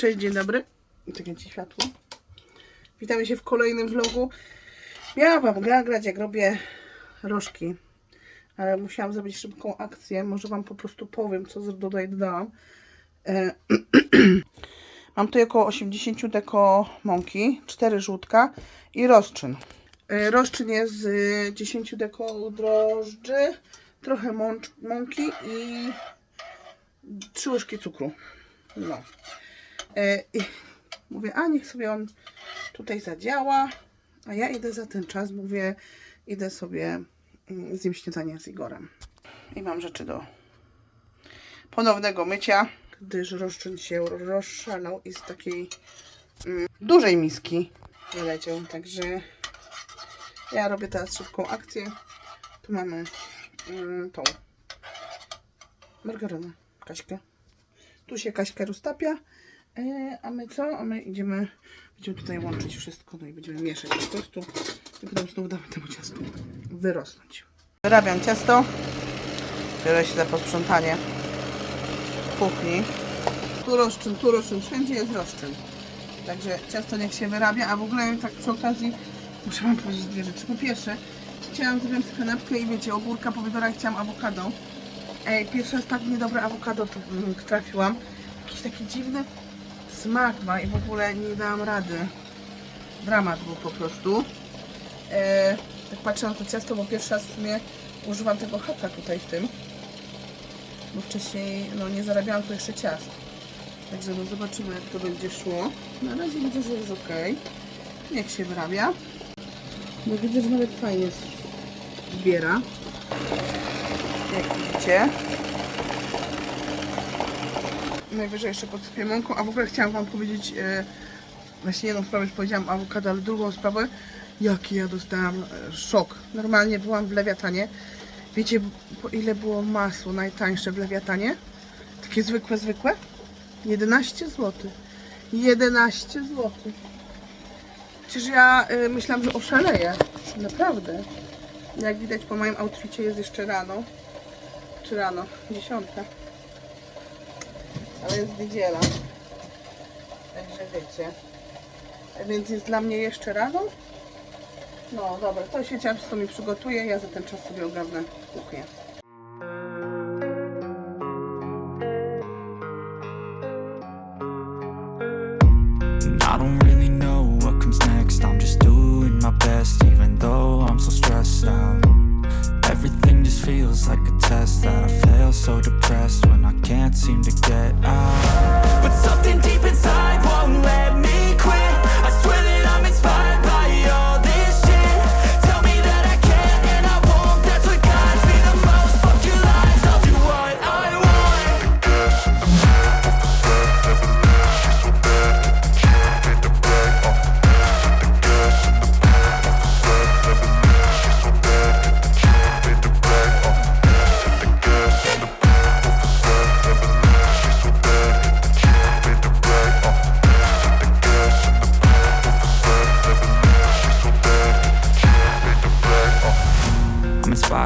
Cześć, dzień dobry. Czekajcie światło. Witamy się w kolejnym vlogu. Miałam wam nagrać, jak robię rożki, ale musiałam zrobić szybką akcję. Może wam po prostu powiem, co tutaj dodałam. E, Mam tu około 80 deko mąki, 4 żółtka i rozczyn. E, Rozczyn jest z y, 10 deko drożdży, trochę mącz, mąki i 3 łyżki cukru. No. E, I mówię, a niech sobie on tutaj zadziała, a ja idę za ten czas, mówię, idę sobie mm, zjem śniadanie z Igorem. I mam rzeczy do ponownego mycia, gdyż rozczyn się rozszalał i z takiej mm, dużej miski wyleciał, także ja robię teraz szybką akcję. Tu mamy mm, tą margarynę, Kaśkę. Tu się Kaśka roztapia, a my co? A my idziemy, będziemy tutaj łączyć wszystko, no i będziemy mieszać po prostu i potem znów damy temu ciastu wyrosnąć. Wyrabiam ciasto, biorę się za posprzątanie kuchni. Tu rozczyn, tu rozczyn, wszędzie jest rozczyn. Także ciasto niech się wyrabia, a w ogóle tak przy okazji muszę wam powiedzieć dwie rzeczy. Po pierwsze, chciałam zrobić sobie kanapkę i wiecie, ogórka, pomidora i chciałam awokado. Ej, pierwszy raz tak niedobre awokado mm, trafiłam. Jakiś taki dziwny smak ma i w ogóle nie dałam rady. Dramat był po prostu. E, tak patrzę na to ciasto, bo pierwszy raz w sumie używam tego haka tutaj w tym. Bo wcześniej no, nie zarabiałam tu jeszcze ciast. Także no zobaczymy jak to będzie szło. Na razie widzę, że jest ok. Niech się wyrabia. No widzę, że nawet fajnie zbiera. Jak widzicie. Najwyżej jeszcze podsypię mąką, a w ogóle chciałam Wam powiedzieć e, właśnie jedną sprawę już powiedziałam awokado, ale drugą sprawę jaki ja dostałam e, szok. Normalnie byłam w Lewiatanie. Wiecie po ile było masło najtańsze w Lewiatanie? Takie zwykłe, zwykłe? 11 zł. 11 zł. Przecież ja y, myślałam, że oszaleję. Naprawdę. Jak widać po moim outficie jest jeszcze rano. Czy rano? Dziesiątka. Ale jest niedziela. Także wiecie. Więc jest dla mnie jeszcze rano. No dobra, to się ciasto mi przygotuje. Ja za ten czas sobie ogarnę kuchnię. I feels like a test that I fail, so depressed when I can't seem to get out.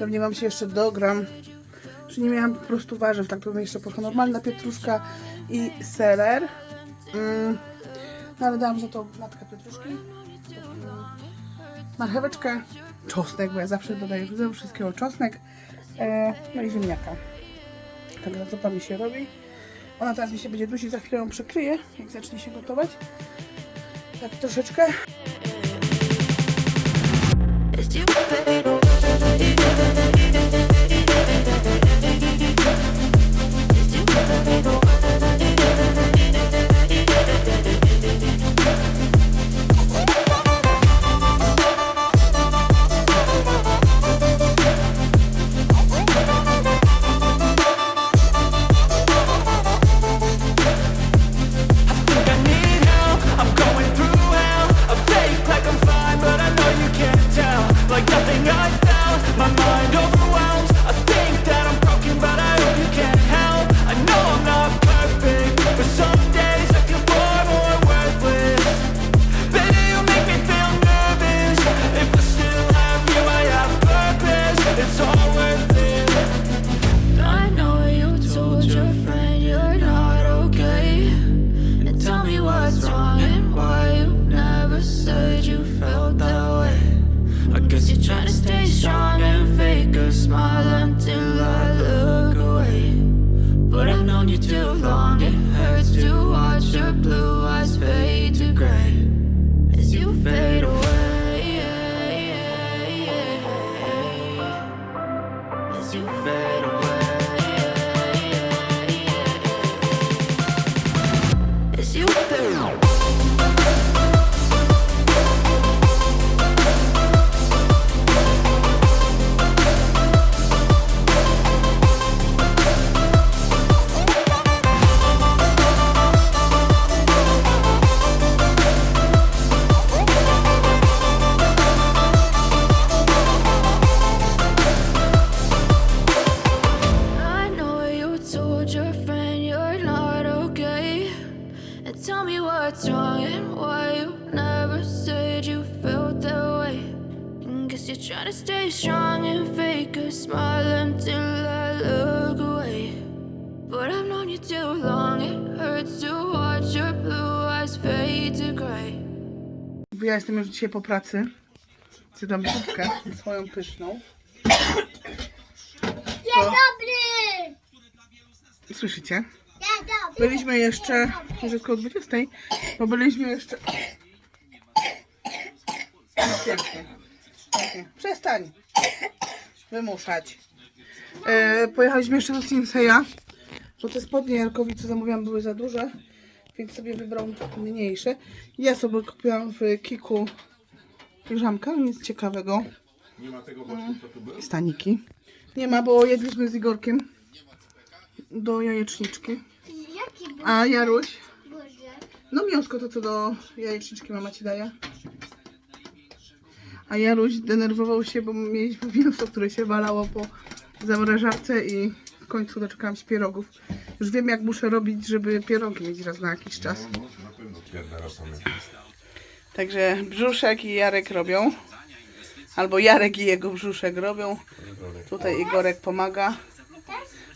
Pewnie wam się jeszcze dogram. Czy nie miałam po prostu warzyw, tak to jeszcze poszła normalna pietruszka i seler. Mm. No ale dałam za to natkę pietruszki. Mm. Marcheweczkę, czosnek, bo ja zawsze dodaję do wszystkiego czosnek. E, no i ziemniaka. Także zupa mi się robi. Ona teraz mi się będzie dusić, za chwilę ją przykryję, jak zacznie się gotować. Tak troszeczkę. Fade Ja jestem już dzisiaj po pracy. Zjadłam zupkę swoją pyszną. Dzień dobry! Słyszycie? Dzień dobry! Byliśmy jeszcze, już jest koło 20, bo byliśmy jeszcze... Pięknie. Pięknie. Przestań wymuszać. E, pojechaliśmy jeszcze do Sinseya, bo te spodnie Jarkowi, co zamówiłam, były za duże, więc sobie wybrał mniejsze. Ja sobie kupiłam w Kiku piżamkę, nic ciekawego. Nie ma tego boczku, co tu był? Staniki. Nie ma, bo jedliśmy z Igorkiem do jajeczniczki. Jaki był A Jaruś? Boże? No mięsko to co do jajeczniczki mama ci daje. A Jaruś denerwował się, bo mieliśmy mięso, które się walało po zamrażarce i w końcu doczekałam się pierogów. Już wiem jak muszę robić, żeby pierogi mieć raz na jakiś czas. No, no, na pewno. Także brzuszek i Jarek robią. Albo Jarek i jego brzuszek robią. Tutaj Igorek pomaga.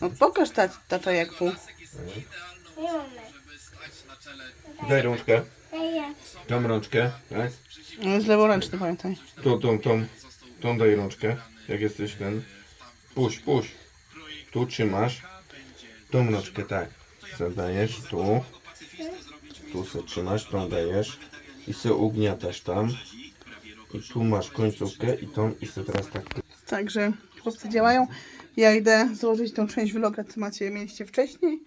No pokaż tata, tata jak pół. Daj rączkę. Tą rączkę, tak? No jest leworęczny, pamiętaj. Tą, tą, tą, tą daj rączkę. Jak jesteś ten. Puść, puść. Tu trzymasz. Tą rączkę tak. Zadajesz tu. Tu sobie trzymasz, tą dajesz. I sobie ugniatasz tam. I tu masz końcówkę i tą i sobie teraz tak Także chłopcy działają. Ja idę złożyć tą część vloga, co macie, mieliście wcześniej.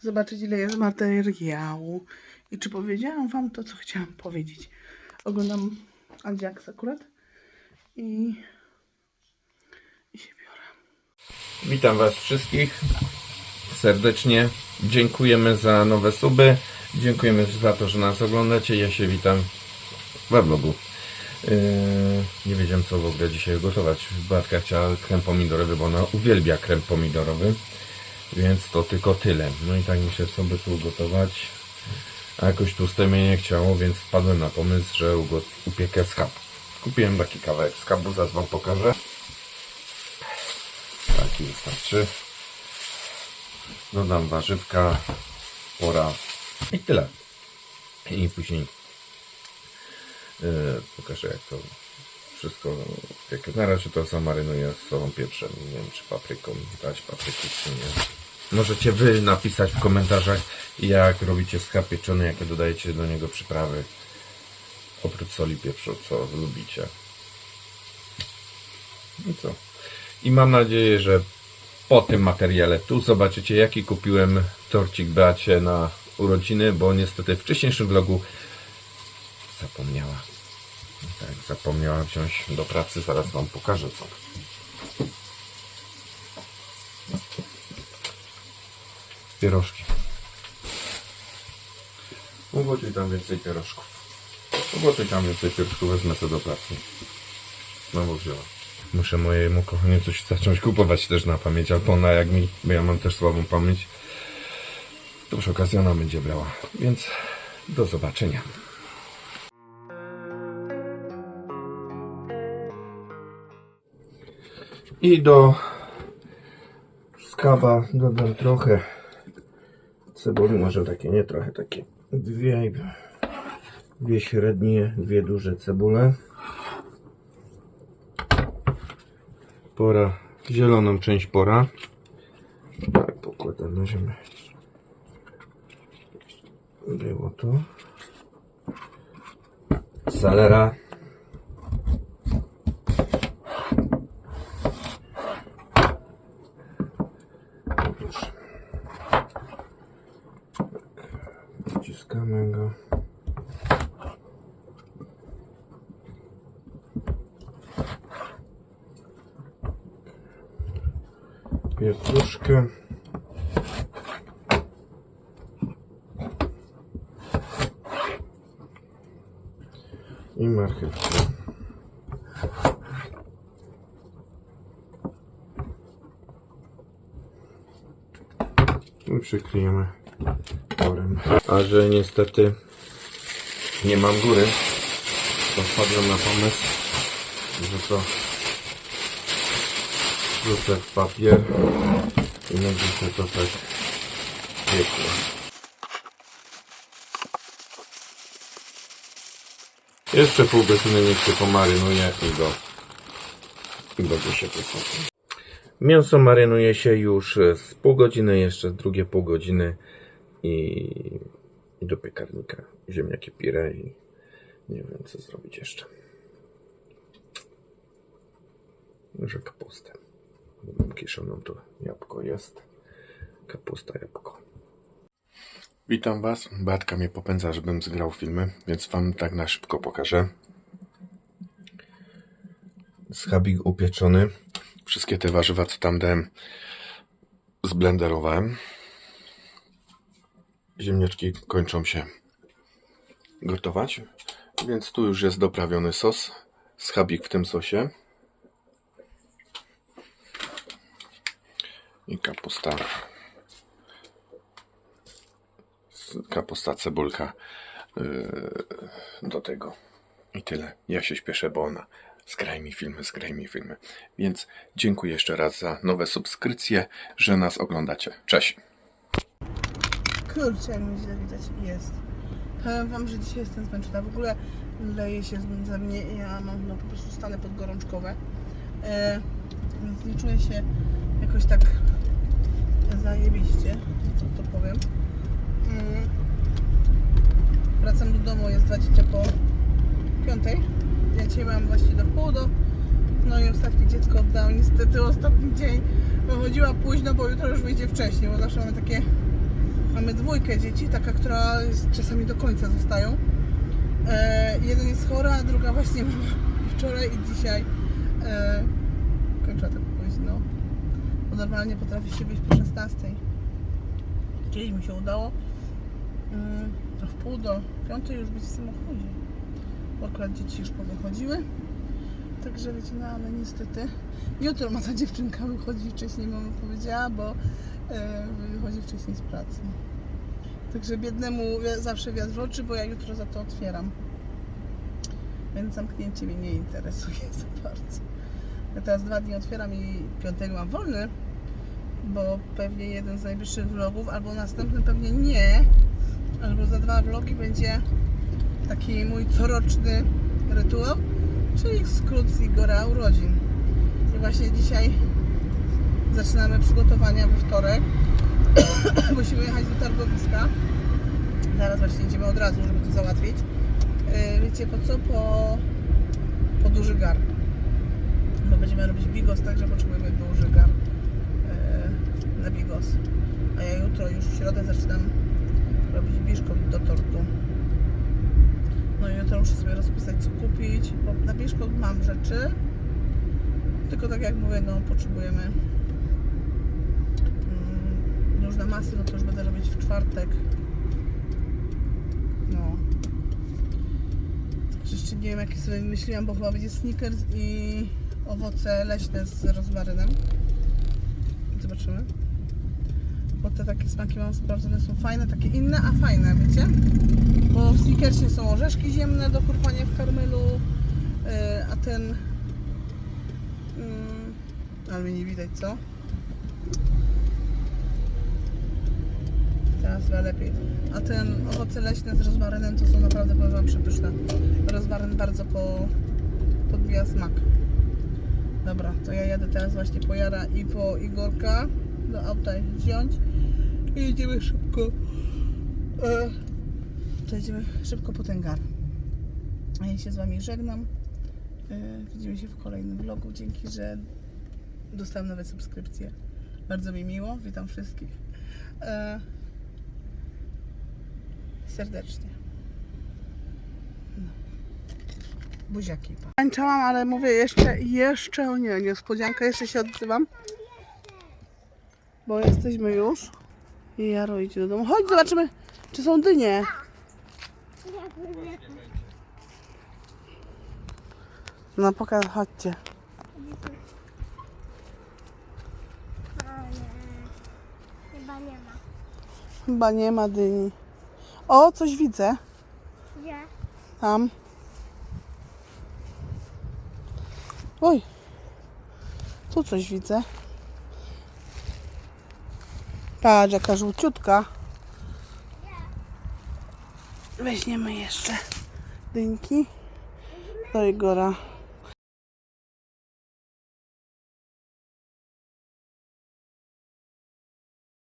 Zobaczyć, ile jest materiału. I czy powiedziałam wam to, co chciałam powiedzieć. Oglądam Ajax akurat. I, i się biorę. Witam Was wszystkich serdecznie. Dziękujemy za nowe suby. Dziękujemy za to, że nas oglądacie. Ja się witam we vlogu. Yy, nie wiedziałem co w ogóle dzisiaj gotować. Bartka chciała krem pomidorowy, bo ona uwielbia krem pomidorowy. Więc to tylko tyle. No i tak myślę sobie tu ugotować. A jakoś tłuste mnie nie chciało, więc wpadłem na pomysł, że upiekę schab. Kupiłem taki kawałek schabu, zaraz Wam pokażę. Taki wystarczy. Dodam warzywka, pora i tyle. I później yy, pokażę jak to wszystko piekę. Na razie to zamarynuję z solą pieprzem. Nie wiem czy papryką dać papryki czy nie. Możecie wy napisać w komentarzach jak robicie schab pieczony, jakie dodajecie do niego przyprawy. Oprócz soli pieprzu, co lubicie. I co? I mam nadzieję, że po tym materiale tu zobaczycie jaki kupiłem torcik Beacie na urodziny, bo niestety w wcześniejszym vlogu zapomniała. Tak, zapomniała wziąć do pracy, zaraz wam pokażę co. Pierożki. Ugotuj tam więcej pierożków. Ugotuj tam więcej pierożków, wezmę to do pracy. Znowu wzięła. Muszę mojemu kochaniu coś zacząć kupować też na pamięć, albo ona jak mi, bo ja mam też słabą pamięć. To przy okazji ona będzie brała. Więc do zobaczenia. I do skaba dodam trochę cebuli, może takie nie trochę, takie dwie, dwie średnie, dwie duże cebule. Pora, zieloną część pora. Tak, pokładam na ziemię. Było to. Salera. No proszę. Tak, Wciskamy go. pietruszkę. I marchewkę. I przykryjemy porem. A że niestety nie mam góry, to wpadłem na pomysł, że to wrzucę w papier i będzie się to tak piekło. Jeszcze pół godziny niech się pomarynuje i go i będzie się wysoki. Mięso marynuje się już z pół godziny, jeszcze drugie pół godziny i, i do piekarnika. Ziemniaki pire i nie wiem co zrobić jeszcze. Może kapustę. Mam kiszoną to jabłko jest. Kapusta, jabłko. Witam Was. Beatka mnie popędza, żebym zgrał filmy, więc Wam tak na szybko pokażę. Schabik upieczony. Wszystkie te warzywa, co tam dałem, zblenderowałem. Ziemniaczki kończą się gotować, więc tu już jest doprawiony sos. Schabik w tym sosie. i kapusta kapusta cebulka yy, do tego i tyle ja się śpieszę, bo ona zgraj mi filmy, zgraj mi filmy więc dziękuję jeszcze raz za nowe subskrypcje, że nas oglądacie cześć Kurczę, jak mnie źle widać. Jest. Powiem wam, że dzisiaj jestem zmęczona. W ogóle leje się ze mnie ja mam no, po prostu stanę podgorączkowe. E, więc nie czuję się jakoś tak zajebiście. to powiem. Mm. Wracam do domu, jest 20 po piątej. Ja dzisiaj mam właściwie do wpół do. No i ostatnie dziecko oddałam. Niestety ostatni dzień wychodziła późno, bo jutro już wyjdzie wcześniej, bo zawsze mamy takie... Mamy dwójkę dzieci, taka, która czasami do końca zostają. E, jeden jest chora, a druga właśnie mama wczoraj i dzisiaj e, kończyła tak późno. Bo normalnie potrafi się wyjść po 16. Kiedyś mi się udało w pół do piątej już być w samochodzie. Bo akurat dzieci już powychodziły. Także wiecie, no ale niestety jutro ma ta dziewczynka wychodzi wcześniej, mama powiedziała, bo e, wychodzi wcześniej z pracy. Także biednemu zawsze wiatr w oczy, bo ja jutro za to otwieram. Więc zamknięcie mnie nie interesuje za bardzo. Ja teraz dwa dni otwieram i piątego mam wolny, bo pewnie jeden z najbliższych vlogów, albo następny pewnie nie, albo za dwa vlogi będzie taki mój coroczny rytuał, czyli skrót z Igora urodzin. I właśnie dzisiaj zaczynamy przygotowania we wtorek. Musimy jechać do targowiska. Zaraz właśnie idziemy od razu, żeby to załatwić. Yy, Wiecie po co? Po, po duży gar. Bo będziemy robić bigos, także potrzebujemy duży gar yy, na bigos. A ja jutro już w środę zaczynam robić biszkopt do tortu. No i jutro muszę sobie rozpisać co kupić, bo na biszkopt mam rzeczy. Tylko tak jak mówię, no potrzebujemy mm, już na masy, no to już będę robić w czwartek. No. Jeszcze nie wiem jakie sobie myśliłam, bo chyba będzie sneakers i owoce leśne z rozmarynem. Zobaczymy. Bo te takie smaki mam sprawdzone, są fajne, takie inne, a fajne, wiecie? Bo w sneakersie są orzeszki ziemne do kurpania w karmelu, yy, a ten... Yy, ale nie widać, co? Teraz lepiej. A ten owoce leśne z rozmarynem to są naprawdę, powiem Wam, przepyszne. Rozmaryn bardzo po, podbija smak. Dobra, to ja jadę teraz właśnie po Jara i po Igorka do auta wziąć jedziemy szybko. E, to jedziemy szybko po ten gar. A ja się z Wami żegnam. E, widzimy się w kolejnym vlogu. Dzięki, że dostałem nowe subskrypcje. Bardzo mi miło. Witam wszystkich. E, serdecznie. No. Buziaki. Pa. Tańczyłam, ale mówię jeszcze, jeszcze o nie, niespodzianka, jeszcze się odzywam. Bo jesteśmy już. Jaro idzie do domu. Chodź, zobaczymy, czy są dynie. No pokaż, chodźcie. Chyba nie ma. Chyba nie ma dyni. O, coś widzę. Gdzie? Tam. Oj. Tu coś widzę. Patrz, jaka żółciutka. Weźmiemy jeszcze dynki do Igora.